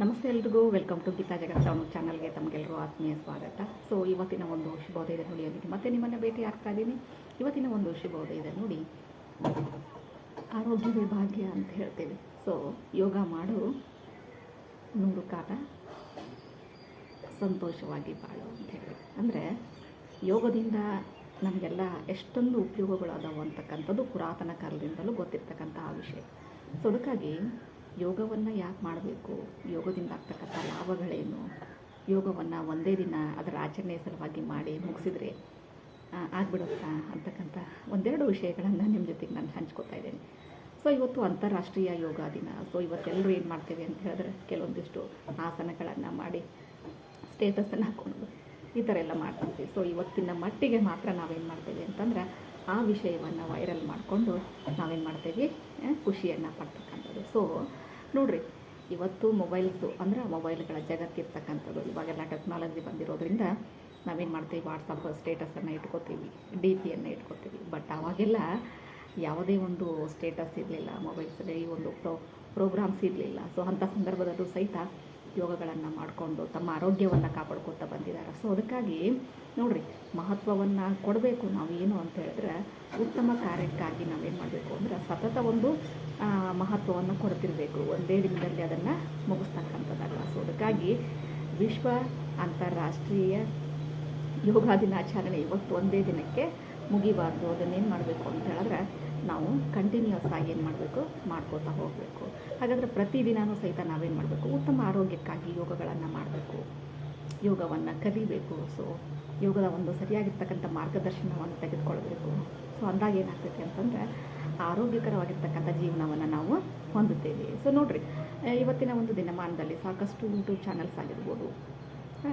ನಮಸ್ತೆ ಎಲ್ರಿಗೂ welcome to Geeta Jagat sound ಚಾನಲ್ಗೆ ತಮಗೆಲ್ಲರೂ ಆತ್ಮೀಯ ಸ್ವಾಗತ. ಸೊ ಇವತ್ತಿನ ಒಂದು ಶುಭೋದಯದ ನುಡಿಯೊಂದಿಗೆ ಮತ್ತೆ ನಿಮ್ಮನ್ನು ಭೇಟಿ ಆಗ್ತಾ ಇದ್ದೀನಿ. ಇವತ್ತಿನ ಒಂದು ಶುಭೋದಯದ ನುಡಿ ಆರೋಗ್ಯವೇ ಭಾಗ್ಯ ಅಂತ ಹೇಳ್ತೇವೆ. ಸೊ ಯೋಗ ಮಾಡು, ನೂರು ಕಾಲ ಸಂತೋಷವಾಗಿ ಬಾಳು ಅಂತ ಹೇಳಿ. ಅಂದರೆ, ಯೋಗದಿಂದ ನಮಗೆಲ್ಲ ಎಷ್ಟೊಂದು ಉಪಯೋಗಗಳು ಅದಾವು ಅಂತಕ್ಕಂಥದ್ದು ಪುರಾತನ ಕಾಲದಿಂದಲೂ ಗೊತ್ತಿರ್ತಕ್ಕಂಥ ವಿಷಯ. ಸೊ ಅದಕ್ಕಾಗಿ ಯೋಗವನ್ನು ಯಾಕೆ ಮಾಡಬೇಕು? ಯೋಗದಿಂದ ಆಗ್ತಕ್ಕಂಥ ಲಾಭಗಳೇನು? ಯೋಗವನ್ನು ಒಂದೇ ದಿನ ಅದರ ಆಚರಣೆಯ ಸಲುವಾಗಿ ಮಾಡಿ ಮುಗಿಸಿದ್ರೆ ಆಗ್ಬಿಡುತ್ತಾ ಅಂತಕ್ಕಂಥ ಒಂದೆರಡು ವಿಷಯಗಳನ್ನು ನಿಮ್ಮ ಜೊತೆಗೆ ನಾನು ಹಂಚ್ಕೋತಾ ಇದ್ದೇನೆ. ಸೊ, ಇವತ್ತು ಅಂತಾರಾಷ್ಟ್ರೀಯ ಯೋಗ ದಿನ. ಸೊ ಇವತ್ತೆಲ್ಲರೂ ಏನು ಮಾಡ್ತೇವೆ ಅಂತ ಹೇಳಿದ್ರೆ ಕೆಲವೊಂದಿಷ್ಟು ಆಸನಗಳನ್ನು ಮಾಡಿ ಸ್ಟೇಟಸನ್ನು ಹಾಕೊಂಡು ಈ ಥರ ಎಲ್ಲ ಮಾಡ್ತೀವಿ ಸೊ, ಇವತ್ತಿನ ಮಟ್ಟಿಗೆ ಮಾತ್ರ ನಾವೇನು ಮಾಡ್ತೇವೆ ಅಂತಂದ್ರೆ ಆ ವಿಷಯವನ್ನು ವೈರಲ್ ಮಾಡಿಕೊಂಡು ನಾವೇನು ಮಾಡ್ತೇವೆ? ಖುಷಿಯನ್ನು ಪಡ್ತಕ್ಕಂಥದ್ದು ಸೊ ನೋಡಿರಿ, ಇವತ್ತು ಮೊಬೈಲ್ಸು ಅಂದರೆ ಮೊಬೈಲ್ಗಳ ಜಗತ್ತಿರ್ತಕ್ಕಂಥದ್ದು. ಇವಾಗೆಲ್ಲ ಟೆಕ್ನಾಲಜಿ ಬಂದಿರೋದ್ರಿಂದ ನಾವೇನು ಮಾಡ್ತೀವಿ? ವಾಟ್ಸಪ್ ಸ್ಟೇಟಸನ್ನು ಇಟ್ಕೋತೀವಿ ಡಿ ಪಿಯನ್ನು ಇಟ್ಕೋತೀವಿ. ಬಟ್ ಅವಾಗೆಲ್ಲ ಯಾವುದೇ ಒಂದು ಸ್ಟೇಟಸ್ ಇರಲಿಲ್ಲ ಮೊಬೈಲ್ಸಲ್ಲಿ ಒಂದು ಪ್ರೋ ಪ್ರೋಗ್ರಾಮ್ಸ್ ಇರಲಿಲ್ಲ. ಸೊ ಅಂಥ ಸಂದರ್ಭದಲ್ಲೂ ಸಹಿತ ಯೋಗಗಳನ್ನು ಮಾಡಿಕೊಂಡು ತಮ್ಮ ಆರೋಗ್ಯವನ್ನು ಕಾಪಾಡ್ಕೊತಾ ಬಂದಿದ್ದಾರೆ. ಸೊ ಅದಕ್ಕಾಗಿ ನೋಡಿರಿ, ಮಹತ್ವವನ್ನು ಕೊಡಬೇಕು ನಾವು ಏನು ಅಂತ ಹೇಳಿದ್ರೆ, ಉತ್ತಮ ಕಾರ್ಯಕ್ಕಾಗಿ ನಾವೇನು ಮಾಡಬೇಕು ಅಂದರೆ ಸತತ ಒಂದು ಮಹತ್ವವನ್ನು ಕೊಡ್ತಿರಬೇಕು. ಒಂದೇ ದಿನದಲ್ಲಿ ಅದನ್ನು ಮುಗಿಸ್ತಕ್ಕಂಥದ್ದಲ್ಲ ಸೊ ಅದಕ್ಕಾಗಿ ವಿಶ್ವ ಅಂತಾರಾಷ್ಟ್ರೀಯ ಯೋಗ ದಿನಾಚರಣೆ ಇವತ್ತು ಒಂದೇ ದಿನಕ್ಕೆ ಮುಗಿಬಾರ್ದು. ಅದನ್ನೇನು ಮಾಡಬೇಕು ಅಂತ ಹೇಳಿದ್ರೆ ನಾವು ಕಂಟಿನ್ಯೂಸ್ ಆಗಿ ಏನು ಮಾಡಬೇಕು? ಮಾಡ್ಕೋತಾ ಹೋಗಬೇಕು. ಹಾಗಾದರೆ ಪ್ರತಿದಿನವೂ ಸಹಿತ ನಾವೇನು ಮಾಡಬೇಕು? ಉತ್ತಮ ಆರೋಗ್ಯಕ್ಕಾಗಿ ಯೋಗಗಳನ್ನು ಮಾಡಬೇಕು. ಯೋಗವನ್ನು ಕಲಿಬೇಕು. ಸೊ ಯೋಗದ ಒಂದು ಸರಿಯಾಗಿರ್ತಕ್ಕಂಥ ಮಾರ್ಗದರ್ಶನವನ್ನು ತೆಗೆದುಕೊಳ್ಬೇಕು. ಸೊ ಅಂದಾಗ ಏನಾಗ್ತೈತಿ ಅಂತಂದ್ರೆ ಆರೋಗ್ಯಕರವಾಗಿರ್ತಕ್ಕಂಥ ಜೀವನವನ್ನು ನಾವು ಹೊಂದುತ್ತೇವೆ. ಸೊ ನೋಡಿರಿ, ಇವತ್ತಿನ ಒಂದು ದಿನಮಾನದಲ್ಲಿ ಸಾಕಷ್ಟು ಯೂಟ್ಯೂಬ್ ಚಾನಲ್ಸ್ ಆಗಿರ್ಬೋದು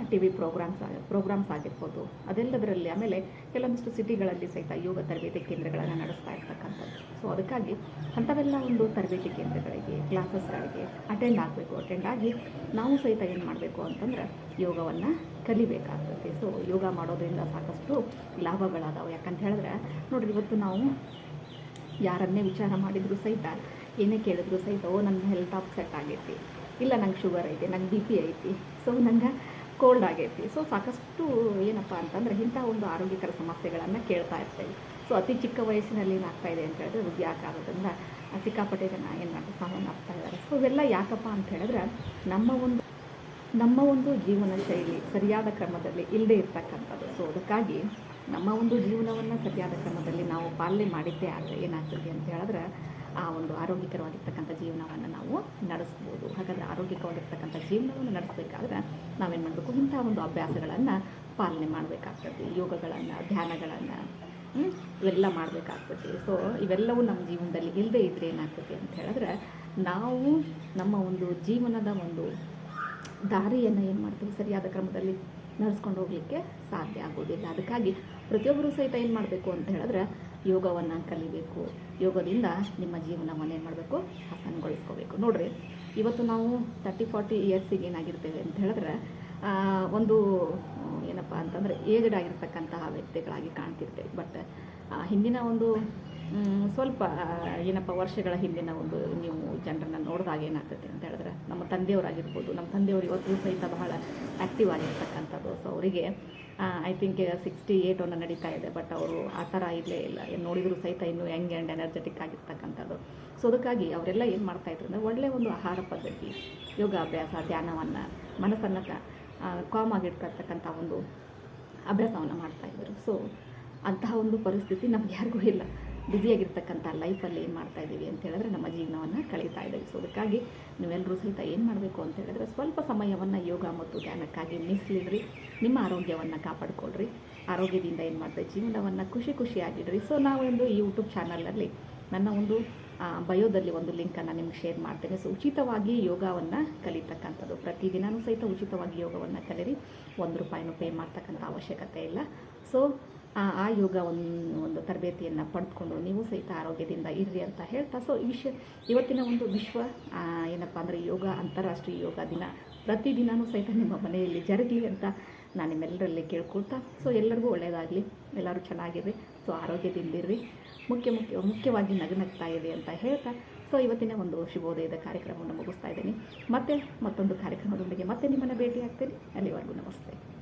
ಟಿ ವಿ ಪ್ರೋಗ್ರಾಮ್ಸ್ ಪ್ರೋಗ್ರಾಮ್ಸ್ ಆಗಿರ್ಬೋದು. ಅದೆಲ್ಲದರಲ್ಲಿ ಆಮೇಲೆ ಕೆಲವೊಂದಿಷ್ಟು ಸಿಟಿಗಳಲ್ಲಿ ಸಹಿತ ಯೋಗ ತರಬೇತಿ ಕೇಂದ್ರಗಳನ್ನು ನಡೆಸ್ತಾ ಇರ್ತಕ್ಕಂಥದ್ದು. ಸೊ ಅದಕ್ಕಾಗಿ ಅಂಥವೆಲ್ಲ ಒಂದು ತರಬೇತಿ ಕೇಂದ್ರಗಳಿಗೆ ಕ್ಲಾಸಸ್ಗಳಿಗೆ ಅಟೆಂಡ್ ಆಗಬೇಕು. ಅಟೆಂಡ್ ಆಗಿ ನಾವು ಸಹಿತ ಏನು ಮಾಡಬೇಕು ಅಂತಂದ್ರೆ ಯೋಗವನ್ನು ಕಲಿಬೇಕಾಗ್ತದೆ. ಸೊ ಯೋಗ ಮಾಡೋದ್ರಿಂದ ಸಾಕಷ್ಟು ಲಾಭಗಳಾದವು. ಯಾಕಂತ ಹೇಳಿದ್ರೆ, ನೋಡಿರಿ, ಇವತ್ತು ನಾವು ಯಾರನ್ನೇ ವಿಚಾರ ಮಾಡಿದರೂ ಸಹಿತ, ಏನೇ ಕೇಳಿದ್ರು ಸಹಿತ, ಓ ನನ್ನ ಹೆಲ್ತ್ ಅಪ್ಸೆಟ್ ಆಗೈತಿ. ಇಲ್ಲ, ನಂಗೆ ಶುಗರ್ ಐತಿ, ನಂಗೆ ಬಿ ಪಿ ಐತಿ. ಸೊ ನಂಗೆ ಕೋಲ್ಡ್ ಆಗೈತಿ. ಸೊ ಸಾಕಷ್ಟು ಏನಪ್ಪ ಅಂತಂದರೆ ಇಂಥ ಒಂದು ಆರೋಗ್ಯಕರ ಸಮಸ್ಯೆಗಳನ್ನು ಕೇಳ್ತಾ ಇರ್ತೇವೆ. ಸೊ ಅತಿ ಚಿಕ್ಕ ವಯಸ್ಸಿನಲ್ಲಿ ಏನಾಗ್ತಾ ಇದೆ ಅಂತ ಹೇಳಿದ್ರೆ ಯಾಕೆ ಆಗೋದ್ರಿಂದ ಸಿಕ್ಕಾಪಟ್ಟೆ ಜನ ಏನು ಮಾಡ್ತಾರೆ? ಸಾಮಾನ್ಯ ಆಗ್ತಾ ಇದ್ದಾರೆ. ಸೊ ಇವೆಲ್ಲ ಯಾಕಪ್ಪ ಅಂತ ಹೇಳಿದ್ರೆ ನಮ್ಮ ಒಂದು ನಮ್ಮ ಒಂದು ಜೀವನ ಶೈಲಿ ಸರಿಯಾದ ಕ್ರಮದಲ್ಲಿ ಇಲ್ಲದೆ ಇರ್ತಕ್ಕಂಥದ್ದು. ಸೊ ಅದಕ್ಕಾಗಿ ನಮ್ಮ ಒಂದು ಜೀವನವನ್ನು ಸರಿಯಾದ ಕ್ರಮದಲ್ಲಿ ನಾವು ಪಾಲನೆ ಮಾಡಿದ್ದೇ ಆದರೆ ಏನಾಗ್ತದೆ ಅಂತ ಹೇಳಿದ್ರೆ ಆ ಒಂದು ಆರೋಗ್ಯಕರವಾಗಿರ್ತಕ್ಕಂಥ ಜೀವನವನ್ನು ನಾವು ನಡೆಸ್ಬೋದು. ಹಾಗಾದರೆ ಆರೋಗ್ಯಕವಾಗಿರ್ತಕ್ಕಂಥ ಜೀವನವನ್ನು ನಡೆಸಬೇಕಾದ್ರೆ ನಾವೇನು ಮಾಡಬೇಕು? ಇಂಥ ಒಂದು ಅಭ್ಯಾಸಗಳನ್ನು ಪಾಲನೆ ಮಾಡಬೇಕಾಗ್ತದೆ. ಯೋಗಗಳನ್ನು, ಧ್ಯಾನಗಳನ್ನು ಇವೆಲ್ಲ ಮಾಡಬೇಕಾಗ್ತದೆ. ಸೊ ಇವೆಲ್ಲವೂ ನಮ್ಮ ಜೀವನದಲ್ಲಿ ಇಲ್ಲದೇ ಇದ್ದರೆ ಏನಾಗ್ತದೆ ಅಂತ ಹೇಳಿದ್ರೆ ನಾವು ನಮ್ಮ ಒಂದು ಜೀವನದ ಒಂದು ದಾರಿಯನ್ನು ಏನು ಮಾಡ್ತೀವಿ? ಸರಿಯಾದ ಕ್ರಮದಲ್ಲಿ ನಡೆಸ್ಕೊಂಡು ಹೋಗಲಿಕ್ಕೆ ಸಾಧ್ಯ ಆಗೋದಿಲ್ಲ ಅದಕ್ಕಾಗಿ ಪ್ರತಿಯೊಬ್ಬರೂ ಸಹಿತ ಏನು ಮಾಡಬೇಕು ಅಂತ ಹೇಳಿದ್ರೆ ಯೋಗವನ್ನು ಕಲಿಬೇಕು. ಯೋಗದಿಂದ ನಿಮ್ಮ ಜೀವನವನ್ನು ಏನು ಮಾಡಬೇಕು? ಹಸನಗೊಳಿಸ್ಕೋಬೇಕು ನೋಡಿರಿ, ಇವತ್ತು ನಾವು ತರ್ಟಿ ಫಾರ್ಟಿ ಇಯರ್ಸಿಗೆ ಏನಾಗಿರ್ತೇವೆ ಅಂತ ಹೇಳಿದ್ರೆ ಒಂದು, ಏನಪ್ಪ ಅಂತಂದರೆ ಏಜ್ಡ್ ಆಗಿರ್ತಕ್ಕಂತಹ ವ್ಯಕ್ತಿಗಳಾಗಿ ಕಾಣ್ತಿರ್ತೇವೆ. ಬಟ್ ಹಿಂದಿನ ಒಂದು ಸ್ವಲ್ಪ ಏನಪ್ಪ ವರ್ಷಗಳ ಹಿಂದಿನ ಒಂದು ನೀವು ಜನರನ್ನು ನೋಡಿದಾಗ ಏನಾಗ್ತೈತೆ ಅಂತ ಹೇಳಿದ್ರೆ, ನಮ್ಮ ತಂದೆಯವರಾಗಿರ್ಬೋದು, ನಮ್ಮ ತಂದೆಯವರು ಇವತ್ತು ಸಹಿತ ಬಹಳ ಆ್ಯಕ್ಟಿವ್ ಆಗಿರ್ತಕ್ಕಂಥದ್ದು. ಸೊ ಅವರಿಗೆ ಐ ಥಿಂಕ್ ಸಿಕ್ಸ್ಟಿ ಏಟ್ ಒಂದು ನಡೀತಾ ಇದೆ ಬಟ್ ಅವರು ಆ ಥರ ಇರಲೇ ಇಲ್ಲ. ನೋಡಿದರೂ ಸಹಿತ ಇನ್ನೂ ಯಂಗ್ ಆ್ಯಂಡ್ ಎನರ್ಜೆಟಿಕ್ ಆಗಿರ್ತಕ್ಕಂಥದ್ದು. ಸೊ ಅದಕ್ಕಾಗಿ ಅವರೆಲ್ಲ ಏನು ಮಾಡ್ತಾಯಿದ್ರು ಅಂದರೆ ಒಳ್ಳೆಯ ಒಂದು ಆಹಾರ ಪದ್ಧತಿ, ಯೋಗಾಭ್ಯಾಸ, ಧ್ಯಾನವನ್ನು ಮನಸ್ಸನ್ನು ಕಾಮ್ ಆಗಿರ್ತಕ್ಕಂಥ ಒಂದು ಅಭ್ಯಾಸವನ್ನು ಮಾಡ್ತಾಯಿದ್ರು ಸೊ ಅಂತಹ ಒಂದು ಪರಿಸ್ಥಿತಿ ನಮ್ಗೆ ಯಾರಿಗೂ ಇಲ್ಲ. ಬ್ಯುಸಿಯಾಗಿರ್ತಕ್ಕಂಥ ಲೈಫಲ್ಲಿ ಏನು ಮಾಡ್ತಾ ಇದ್ದೀವಿ ಅಂತ ಹೇಳಿದ್ರೆ ನಮ್ಮ ಜೀವನವನ್ನು ಕಳೀತಾ ಇದ್ದೀವಿ. ಸೊ ಅದಕ್ಕಾಗಿ ನೀವೆಲ್ಲರೂ ಸಹಿತ ಏನು ಮಾಡಬೇಕು ಅಂತ ಹೇಳಿದ್ರೆ ಸ್ವಲ್ಪ ಸಮಯವನ್ನು, ಯೋಗ ಮತ್ತು ಧ್ಯಾನಕ್ಕಾಗಿ ಮೀಸಲಿಡ್ರಿ. ನಿಮ್ಮ ಆರೋಗ್ಯವನ್ನು ಕಾಪಾಡಿಕೊಳ್ಳ್ರಿ ಆರೋಗ್ಯದಿಂದ ಏನು ಮಾಡ್ತೀವಿ ಜೀವನವನ್ನು ಖುಷಿ ಖುಷಿಯಾಗಿಡ್ರಿ. ಸೊ ನಾವೊಂದು ಈ ಯೂಟ್ಯೂಬ್ ಚಾನಲಲ್ಲಿ ನನ್ನ ಒಂದು ಬಯೋದಲ್ಲಿ ಒಂದು ಲಿಂಕನ್ನು ನಿಮ್ಗೆ ಶೇರ್ ಮಾಡ್ತೇನೆ. ಸೊ ಉಚಿತವಾಗಿ ಯೋಗವನ್ನು ಕಲಿತಕ್ಕಂಥದ್ದು. ಪ್ರತಿದಿನವೂ ಸಹಿತ ಉಚಿತವಾಗಿ ಯೋಗವನ್ನು ಕಲಿರಿ. ಒಂದು ರೂಪಾಯಿನೂ ಪೇ ಮಾಡ್ತಕ್ಕಂಥ ಅವಶ್ಯಕತೆ ಇಲ್ಲ. ಸೊ ಆ ಯೋಗ ಒಂದು ಒಂದು ತರಬೇತಿಯನ್ನು ಪಡೆದುಕೊಂಡು ನೀವು ಸಹಿತ ಆರೋಗ್ಯದಿಂದ ಇರ್ರಿ ಅಂತ ಹೇಳ್ತಾ. ಸೊ ವಿಶ್ವ ಇವತ್ತಿನ ಒಂದು ವಿಶ್ವ ಏನಪ್ಪ ಅಂದರೆ ಯೋಗ, ಅಂತಾರಾಷ್ಟ್ರೀಯ ಯೋಗ ದಿನ ಪ್ರತಿದಿನವೂ ಸಹಿತ ನಿಮ್ಮ ಮನೆಯಲ್ಲಿ ಜರುಗಲಿ ಅಂತ ನಾನು ನಿಮ್ಮೆಲ್ಲರಲ್ಲಿ ಕೇಳ್ಕೊಳ್ತಾ. ಸೊ ಎಲ್ಲರಿಗೂ ಒಳ್ಳೆಯದಾಗಲಿ ಎಲ್ಲರೂ ಚೆನ್ನಾಗಿರ್ರಿ. ಸೊ ಆರೋಗ್ಯದಿಂದಿರ್ರಿ ಮುಖ್ಯ ಮುಖ್ಯ, ಮುಖ್ಯವಾಗಿ ನಗನಗ್ತಾ ಇದೆ ಅಂತ ಹೇಳ್ತಾ. ಸೊ ಇವತ್ತಿನ ಒಂದು ಶುಭೋದಯದ ಕಾರ್ಯಕ್ರಮವನ್ನು ಮುಗಿಸ್ತಾ ಇದ್ದೀನಿ. ಮತ್ತೆ ಮತ್ತೊಂದು ಕಾರ್ಯಕ್ರಮದೊಂದಿಗೆ ಮತ್ತೆ ನಿಮ್ಮನ್ನು ಭೇಟಿ ಆಗ್ತೀನಿ ಅಲ್ಲಿವರೆಗೂ ನಮಸ್ತೆ.